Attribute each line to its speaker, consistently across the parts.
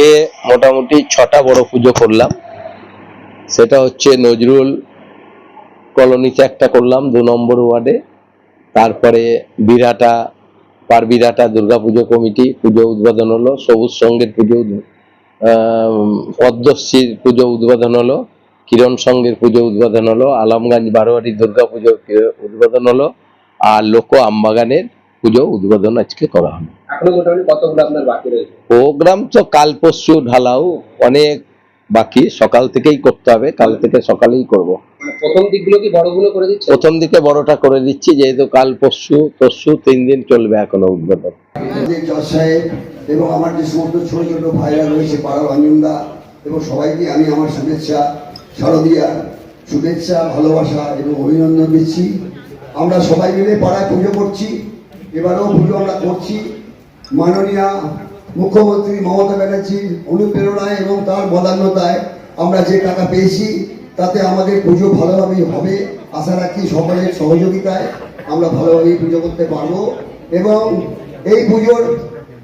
Speaker 1: আজকে মোটামুটি ছটা বড় পুজো করলাম। সেটা হচ্ছে নজরুল কলোনিতে একটা করলাম, দু নম্বর ওয়ার্ডে। তারপরে বিরাটা পারবিরাটা দুর্গাপুজো কমিটি, পুজো উদ্বোধন হলো, সবুজ সঙ্গের পুজো পদ্মশ্রীর পুজো উদ্বোধন হলো, কিরণ সঙ্গের পুজো উদ্বোধন হলো, আলমগঞ্জ বারোয়ারি দুর্গা পুজো উদ্বোধন হলো, আর লোক আমবাগানের পুজো উদ্বোধন আজকে করা হলো।
Speaker 2: এখনও মোটামুটি কতগুলো আপনার বাকি রয়েছে?
Speaker 1: প্রোগ্রাম তো কাল পরশু ঢালাও অনেক বাকি সকাল থেকেই করতে হবে কাল থেকে সকালেই করব।
Speaker 2: মানে প্রথম দিকগুলো কি বড়গুলো করে দিচ্ছে?
Speaker 1: প্রথম দিকে বড়টা করে দিচ্ছি যেহেতু কাল পরশু তরশু তিন দিন চলবে এখনও উদ্বোধন।
Speaker 3: এবং আমার যে সমস্ত ছোট ছোট ভাইরা রয়েছে পাড়ার অঞ্জনদা এবং সবাইকে আমি আমার শুভেচ্ছা শারদিয়া শুভেচ্ছা ভালোবাসা এবং অভিনন্দন দিচ্ছি। আমরা সবাই মিলে পাড়ায় পুজো করছি এবারেও পুজো আমরা করছি। মাননীয় মুখ্যমন্ত্রী মমতা ব্যানার্জির অনুপ্রেরণায় এবং তার বদান্যতায় আমরা যে টাকা পেয়েছি, তাতে আমাদের পুজো ভালোভাবেই হবে। আশা রাখি সকলের সহযোগিতায় আমরা ভালোভাবেই পুজো করতে পারব। এবং এই পুজোর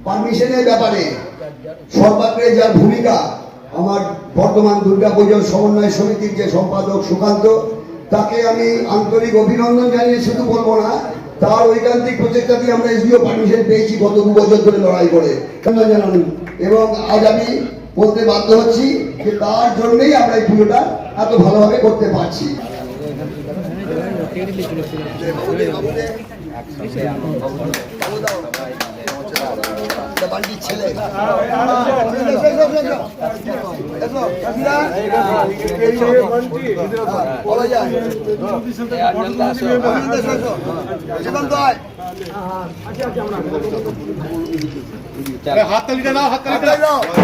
Speaker 3: পারমিশনের ব্যাপারে সর্বাগ্রে যার ভূমিকা, আমার বর্তমান দুর্গা পুজোর সমন্বয় সমিতির যে সম্পাদক সুকান্ত, তাকে আমি আন্তরিক অভিনন্দন জানিয়ে শুধু বলব না তার ঐকান্তিক প্রচেষ্টা দিয়ে আমরা এসডিও পারমিশন পেয়েছি গত দু বছর ধরে লড়াই করে। জানানো? এবং আজ আমি বলতে বাধ্য হচ্ছি যে তার জন্যই আমরা এই পুজোটা এত ভালোভাবে করতে পারছি। ছেলে বলা যায়
Speaker 4: হাততালিটা নাও হাততালিটা
Speaker 3: হাততালি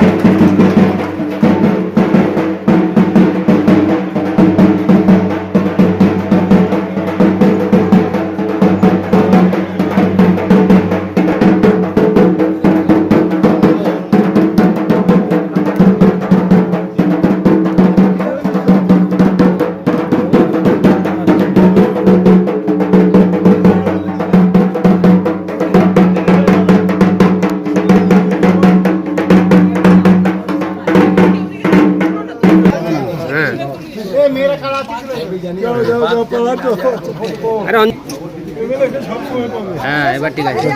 Speaker 5: হ্যাঁ এবার ঠিক আছে।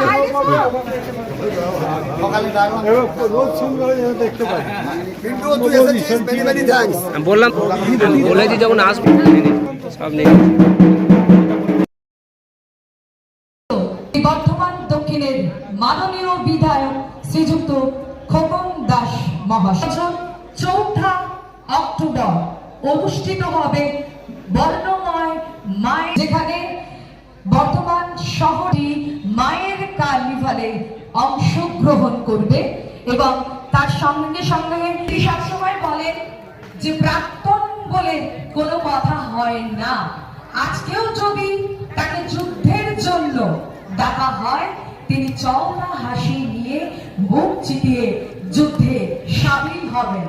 Speaker 5: বললাম বলেছি যখন আসব সব নিয়ে
Speaker 6: এই বর্ধমান দক্ষিণের মাননীয় বিধায়ক শ্রীযুক্ত খোকন দাস মহাশয়। চৌঠা অক্টোবর। অনুষ্ঠিত হবে বর্ণময় মায়ের যেখানে বর্তমান শহরটি মায়ের কার্নিভালে অংশগ্রহণ করবে এবং তার সঙ্গে সঙ্গে তিনি সবসময় বলেন যে প্রাক্তন বলে কোনো কথা হয় না। আজকেও যদি তাকে যুদ্ধের জন্য ডাকা হয়, তিনি চওড়া হাসি নিয়ে মুখ চিতিয়ে যুদ্ধে সামিল হবেন।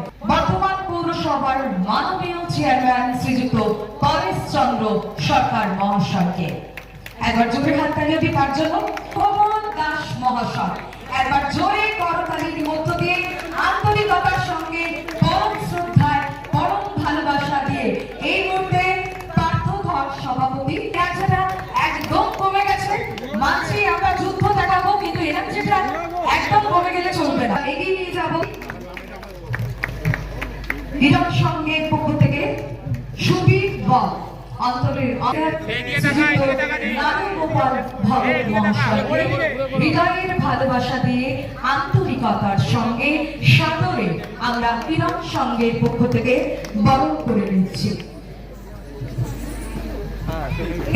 Speaker 6: পৌরসভার মাননীয় চেয়ারম্যান শ্রীযুক্ত পরেশ চন্দ্র সরকার মহাশয়কে। একবার জোরে হাততালি দিই তার জন্য কমল দাস মহাশয়। একবার জোরে করতালির মধ্য দিয়ে আন্তরিকতার সঙ্গে পরম শ্রদ্ধায়, পরম ভালোবাসা দিয়ে এই মুহূর্তে পার্থ ধর সভাপতি হীরক সঙ্গের পক্ষ থেকে সুবীর বল অন্তরের নারুগোপাল ভগত মহাশয়কে হৃদয়ের ভালোবাসা দিয়ে আন্তরিকতার সঙ্গে সাদরে আমরা হীরক সঙ্গের পক্ষ থেকে বরণ করে নিচ্ছি।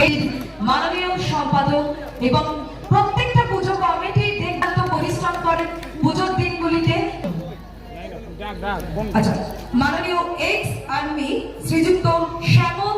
Speaker 6: এই মাননীয় সম্পাদক এবং প্রত্যেকটা পুজো কমিটি দেখভাল পরিশ্রম করেন পুজোর দিনগুলিতে আচ্ছা মাননীয় এক্স আর্মি শ্রীযুক্ত শ্যামল